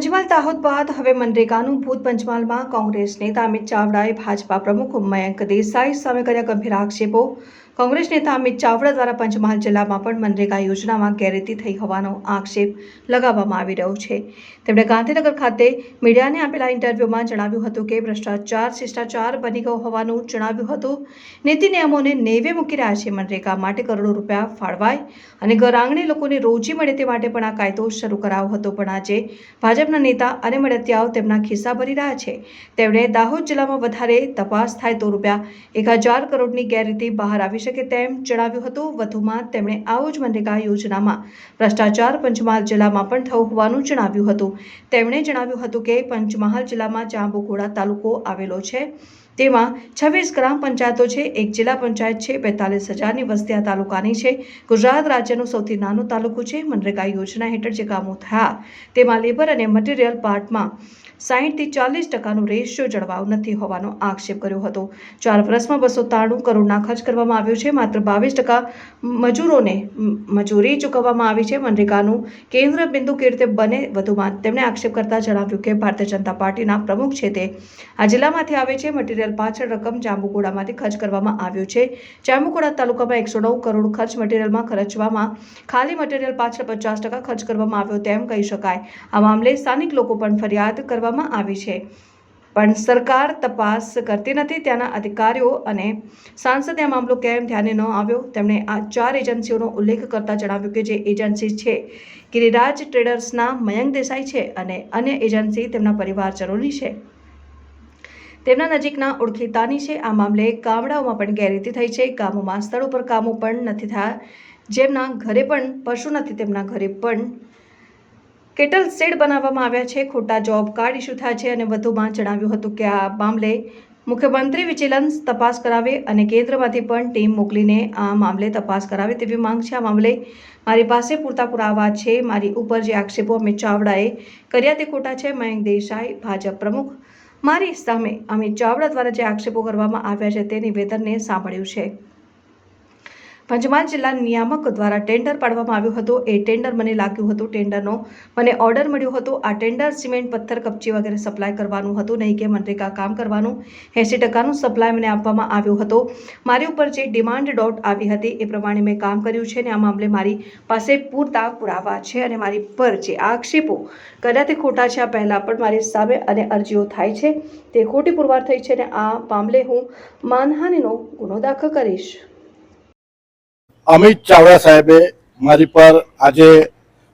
પંચમહાલ દાહોદ બાદ હવે મનરેગાનું ભૂત પંચમહાલમાં કોંગ્રેસ નેતા અમિત ચાવડાએ ભાજપા પ્રમુખ મયંક દેસાઈ સામે કર્યા ગંભીર આક્ષેપો. કોંગ્રેસ નેતા અમિત ચાવડા દ્વારા પંચમહાલ જિલ્લામાં પણ મનરેગા યોજનામાં ગેરરીતિ થઈ હોવાનો આક્ષેપ લગાવવામાં આવી રહ્યો છે. તેમણે ગાંધીનગર ખાતે મીડિયાને આપેલા ઇન્ટરવ્યૂમાં જણાવ્યું હતું કે ભ્રષ્ટાચાર, શિષ્ટાચાર બની ગયો હોવાનું જણાવ્યું હતું. નીતિ નિયમોને નેવે મૂકી રહ્યા છે મનરેગા માટે કરોડો રૂપિયા ફાળવાય અને ઘર આંગણે લોકોને રોજી મળે તે માટે પણ આ કાયદો શરૂ કરાયો હતો. પણ આજે ભાજપના નેતા અને મળતિયાઓ તેમના ખિસ્સા ભરી રહ્યા છે. તેમણે દાહોદ જિલ્લામાં વધારે તપાસ થાય તો રૂપિયા એક હજાર કરોડની ગેરરીતિ બહાર આવી શકે તેમ જણાવ્યું હતું. વધુમાં તેમણે આવું જ મનરેગા યોજનામાં ભ્રષ્ટાચાર પંચમહાલ જિલ્લામાં પણ થયો હોવાનું જણાવ્યું હતું. તેમણે જણાવ્યું હતું કે પંચમહાલ જિલ્લામાં જાંબુઘોડા તાલુકો આવેલો છે. તેમાં છવ્વીસ ગ્રામ પંચાયતો છે, એક જિલ્લા પંચાયત છે, બેતાલીસ હજારની વસ્તી આ તાલુકાની છે. ગુજરાત રાજ્યનું સૌથી નાનું તાલુકો છે. મનરેગા યોજના હેઠળ જે કામો થયા, તેમાં લેબર અને મટીરિયલ પાર્ટમાં સાહીઠથી ચાલીસ ટકાનો રેશિયો જળવાયો નથી હોવાનો આક્ષેપ કર્યો હતો. ચાર વર્ષમાં બસો ત્રાણું કરોડના ખર્ચ કરવામાં આવ્યો છે. માત્ર બાવીસ ટકા મજૂરોને મજૂરી ચૂકવવામાં આવી છે. મનરેગાનું કેન્દ્ર બિંદુ કેવી રીતે બને વધુમાં તેમણે આક્ષેપ કરતા જણાવ્યું કે ભારતીય જનતા પાર્ટીના પ્રમુખ છે તે. આ જિલ્લામાંથી આવે છે. મટીરિયલ પાછળ રકમ જાંબુકોડામાંથી ખર્ચ કરવામાં આવ્યો છે. જાંબુકોડા તાલુકામાં એકસો નવ કરોડ ખર્ચ મટીરિયલમાં ખર્ચવામાં ખાલી મટીરિયલ પાછળ પચાસ ટકા ખર્ચ કરવામાં આવ્યો તેમ કહી શકાય. આ મામલે સ્થાનિક લોકો પણ ફરિયાદ કરવામાં આવી છે. પણ સરકાર તપાસ કરતી નથી, ત્યાંના અધિકારીઓ અને સાંસદે આ મામલો કેમ ધ્યાને ન આવ્યો? તેમણે આ ચાર એજન્સીઓનો ઉલ્લેખ કરતા જણાવ્યું કે જે એજન્સી છે, ગિરિરાજ ટ્રેડર્સના મયંક દેસાઈ છે અને અન્ય એજન્સી તેમના પરિવારજનોની છે. તેમના નજીકના ઓળખીતાની છે. આ મામલે ગામડાઓમાં પણ ગેરરીતિ થઈ છે. ગામોમાં સ્થળો પર કામો પણ નથી થયા. જેમના ઘરે પણ પશુ નથી, તેમના ઘરે પણ કેટલ શેડ બનાવવામાં આવ્યા છે? ખોટા જોબ કાર્ડ ઇસ્યુ થયા છે અને વધુમાં જણાવ્યું હતું કે આ મામલે મુખ્યમંત્રી વિજિલન્સ તપાસ કરાવે અને કેન્દ્રમાંથી પણ ટીમ મોકલીને આ મામલે તપાસ કરાવે તેવી માંગ છે. આ મામલે મારી પાસે પૂરતા પુરાવા છે. મારી ઉપર જે આક્ષેપો અમિત ચાવડાએ કર્યા તે ખોટા છે. મયંક દેસાઈ, ભાજપ પ્રમુખ મારી સામે અમિત ચાવડા દ્વારા જે આક્ષેપો કરવામાં આવ્યા છે તે નિવેદનને સાંભળ્યું છે. પંચમહાલ જિલ્લા નિયામક દ્વારા ટેન્ડર પાડવામાં આવ્યું હતું. એ ટેન્ડર મને લાગ્યું હતું, ટેન્ડરનો મને ઓર્ડર મળ્યો હતો. આ ટેન્ડર સિમેન્ટ, પથ્થર, કપચી વગેરે સપ્લાય કરવાનું હતું. નહીં કે મનરેગા કામ કરવાનું. એંસી ટકાનું સપ્લાય મને આપવામાં આવ્યો હતો. મારી ઉપર જે ડિમાન્ડ ડોટ આવી હતી એ પ્રમાણે મેં કામ કર્યું છે અને આ મામલે મારી પાસે પૂરતા પુરાવા છે અને મારી પર જે આક્ષેપો કદાચ ખોટા છે. આ પહેલાં પણ મારી સામે અને અરજીઓ થાય છે. તે ખોટી પુરવાર થઈ છે અને આ મામલે હું માનહાનિનો ગુનો દાખલ કરીશ. અમિત ચાવડા સાહેબે મારી પર આજે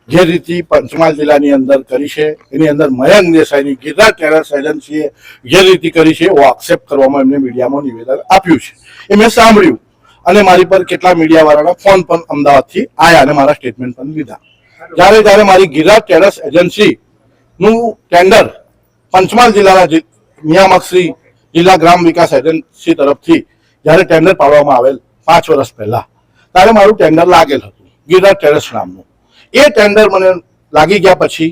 જે રીતે પંચમહાલ જિલ્લાની અંદર કરી છે, એની અંદર મયંક દેસાઈની ગિરનાર ટેરસ એજન્સીએ જે રીતે કરી છે, એવો આક્ષેપ કરવામાં એમને મીડિયામાં નિવેદન આપ્યું છે. એ મેં સાંભળ્યું અને મારી પર કેટલા મીડિયાવાળાના ફોન પણ અમદાવાદથી આવ્યા અને મારા સ્ટેટમેન્ટ પણ લીધા. જ્યારે જ્યારે મારી ગિરનાર ટેરસ એજન્સીનું ટેન્ડર પંચમહાલ જિલ્લાના નિયામક શ્રી જિલ્લા ગ્રામ વિકાસ એજન્સી તરફથી જ્યારે ટેન્ડર પાડવામાં આવેલ પાંચ વર્ષ પહેલા ત્યારે મારું ટેન્ડર લાગેલ હતું, ગિરનાર ટેરેસ નામનું. એ ટેન્ડર મને લાગી ગયા પછી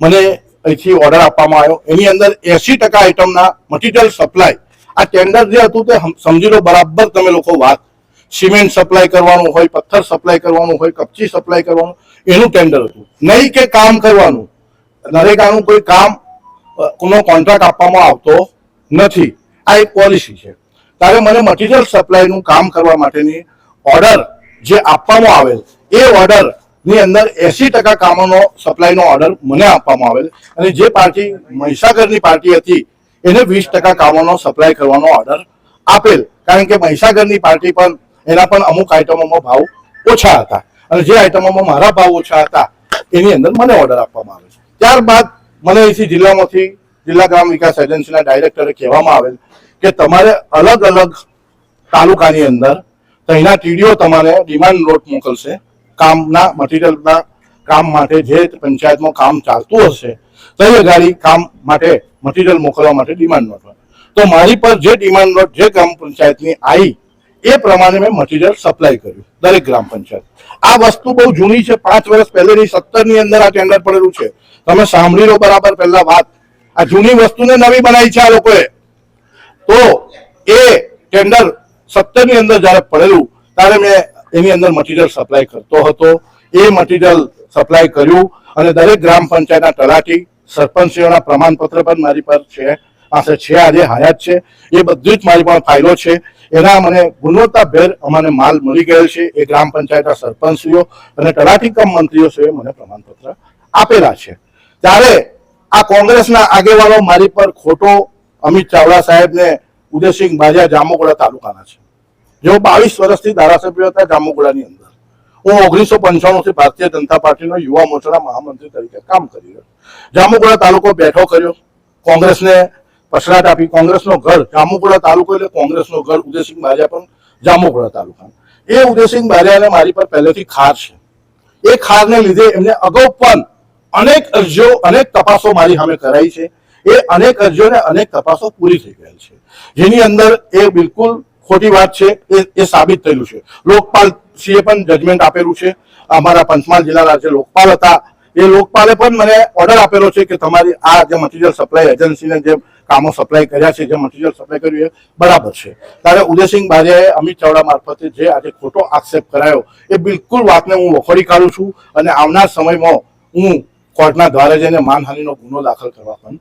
મને અહીંથી ઓર્ડર આપવામાં આવ્યો. એની અંદર એસી ટકા આઇટમના મટીરિયલ સપ્લાય આ ટેન્ડર જે હતું તે સમજી લો બરાબર તમે લોકો વાત. સિમેન્ટ સપ્લાય કરવાનું હોય, પથ્થર સપ્લાય કરવાનું હોય, કપચી સપ્લાય કરવાનું, એનું ટેન્ડર હતું. નહીં કે કામ કરવાનું. નરેગાનું કોઈ કામ નો કોન્ટ્રાક્ટ આપવામાં આવતો નથી. આ એક પોલિસી છે. ત્યારે મને મટીરિયલ સપ્લાયનું કામ કરવા માટેની ઓર્ડર જે આપવામાં આવેલ, એ ઓર્ડરની અંદર એસી ટકા કામોનો સપ્લાયનો ઓર્ડર મને આપવામાં આવેલ. અને જે પાર્ટી, મહીસાગરની પાર્ટી હતી, એને વીસ ટકા કામોનો સપ્લાય કરવાનો ઓર્ડર આપેલ. કારણ કે મહીસાગરની પાર્ટી પણ, એના પણ અમુક આઇટમોમાં ભાવ ઓછા હતા. અને જે આઇટમોમાં મારા ભાવ ઓછા હતા, એની અંદર મને ઓર્ડર આપવામાં આવે છે. ત્યારબાદ મને અહીંથી જિલ્લામાંથી, જિલ્લા ગ્રામ વિકાસ એજન્સીના ડાયરેક્ટરે કહેવામાં આવેલ કે તમારે અલગ અલગ તાલુકાની અંદર તઅહીંના ટીડીઓ તમારે ડિમાન્ડ નોટ મોકલશે. કામના મટીરિયલના કામ માટે જે પંચાયતમાં કામ ચાલતું હશે, તઈ અગાડી કામ માટે મટીરિયલ મોકલવા માટે ડિમાન્ડ નોટ. તો મારી પર જે ડિમાન્ડ નોટ જે ગ્રામ પંચાયતની આવી એ પ્રમાણે મેં મટીરિયલ સપ્લાય કર્યું, દરેક ગ્રામ પંચાયત. આ વસ્તુ બહુ જૂની છે, પાંચ વર્ષ પહેલેની, સત્તરની અંદર આ ટેન્ડર પડેલું છે. તમે સાંભળી લો બરાબર પહેલા વાત. આ જૂની વસ્તુને નવી બનાવી છે આ લોકોએ. તો એ ટેન્ડર સત્તરની અંદર જ્યારે પડેલું, ત્યારે મેં એની અંદર મટીરિયલ સપ્લાય કરતો હતો. એ મટીરિયલ સપ્લાય કર્યું અને દરેક ગ્રામ પંચાયતના તલાટી સરપંચીઓના પ્રમાણપત્ર પણ મારી પર છે. પાસે છે, આજે હયાત છે. એ બધી જ મારી પાસે ફાઇલો છે. એના મને ગુણવત્તાભેર અમને માલ મળી ગયેલ છે. એ ગ્રામ પંચાયતના સરપંચીઓ અને તલાટી કમ મંત્રીઓ છે મને પ્રમાણપત્ર આપેલા છે. ત્યારે આ કોંગ્રેસના આગેવાનો મારી પર ખોટો અમિત ચાવડા સાહેબને ઉદયસિંહ બાજા જામુગોડા તાલુકાના છે. જેઓ બાવીસ વર્ષથી ધારાસભ્ય હતા જામુગોડાની અંદર. હું ઓગણીસો પંચાણુંથી ભારતીય જનતા પાર્ટીનો યુવા મોરચાના મહામંત્રી તરીકે કામ કરી રહ્યો જામુગોડા તાલુકો બેઠો કર્યો. કોંગ્રેસને પછડાટ આપી. કોંગ્રેસનો ઘર જામુગોડા તાલુકો એટલે કોંગ્રેસનો ઘર ઉદયસિંહ બાજા પણ જામુગોડા તાલુકા એ ઉદયસિંહ બારિયાને મારી પર પહેલેથી ખાર છે. એ ખારને લીધે એમને અગાઉ પણ અનેક અરજીઓ, અનેક તપાસો મારી સામે કરાઈ છે. એ અનેક અરજીઓ અને અનેક તપાસો પૂરી થઈ ગયેલ છે. જેની અંદર એ બિલકુલ ખોટી વાત છે, એ એ સાબિત થયેલું છે. લોકપાલ સિંહે પણ જજમેન્ટ આપેલું છે. અમારા પંચમહાલ જિલ્લાના જે લોકપાલ હતા, એ લોકપાલે પણ મને ઓર્ડર આપેલો છે કે તમારી આ જે મટીરિયલ સપ્લાય એજન્સીને જે કામો સપ્લાય કર્યા છે, જે મટીરિયલ સપ્લાય કર્યું એ બરાબર છે. ત્યારે ઉદયસિંહ બારિયાએ અમિત ચાવડા મારફતે જે આજે ખોટો આક્ષેપ કરાયો, એ બિલકુલ વાતને હું વખોડી કાઢું છું અને આવનાર સમયમાં હું કોર્ટના દ્વારા જઈને માનહાનિનો ગુનો દાખલ કરવા પણ